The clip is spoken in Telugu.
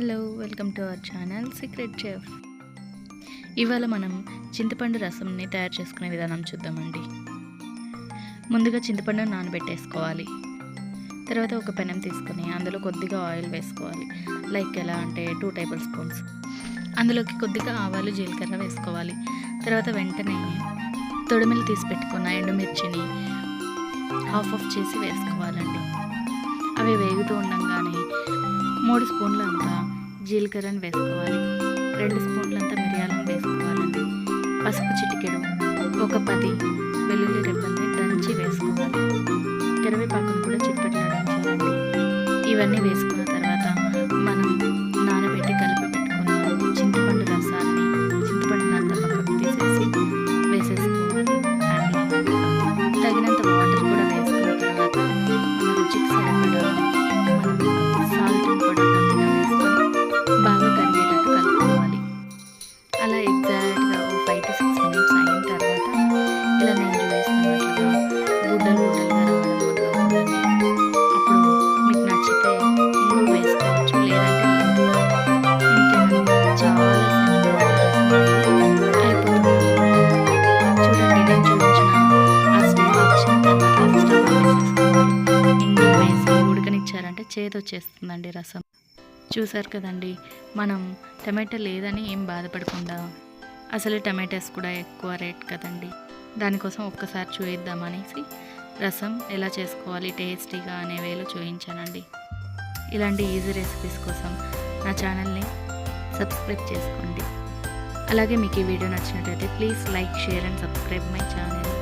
Hello welcome to our channel secret chef. ఇవాళ మనం చింతపండు రసంని తయారు చేసుకునే విధానం చూద్దామండి. ముందుగా చింతపండు నానబెట్టేసుకోవాలి. తర్వాత ఒక పెనం తీసుకొని అందులో కొద్దిగా ఆయిల్ వేసుకోవాలి. లైక్ ఎలా అంటే టూ టేబుల్ స్పూన్స్. అందులోకి కొద్దిగా ఆవాలు జీలకర్ర వేసుకోవాలి. తర్వాత వెంటనే తొడిమిలు తీసి పెట్టుకున్న ఎండుమిర్చిని హాఫ్ ఆఫ్ చేసి వేసుకోవాలండి. అవి వేగుతూ ఉండగానే మూడు స్పూన్లంతా జీలకర్రను వేసుకోవాలి. రెండు స్పూన్లంతా మిరియాలను వేసుకోవాలండి. పసుపు చిటికెడు ఒక పది వెల్లుల్లి రెబ్బల్ని దంచి వేసుకోవాలి. కరివేపాకును కూడా చిట్పట్లాడించాలండి ఇవన్నీ వేసుకున్న తర్వాత మనం చేదు వచ్చేస్తుందండి రసం. చూసారు కదండి మనం టమాటా లేదని ఏం బాధపడకుండా. అసలు టమాటాస్ కూడా ఎక్కువ రేట్ కదండి. దానికోసం ఒక్కసారి చూయిద్దామనేసి రసం ఎలా చేసుకోవాలి టేస్టీగా అనే వేలో చూపించానండి ఇలాంటి ఈజీ రెసిపీస్ కోసం నా ఛానల్ని సబ్స్క్రైబ్ చేసుకోండి. అలాగే మీకు ఈ వీడియో నచ్చినట్లయితే please like share and subscribe my channel.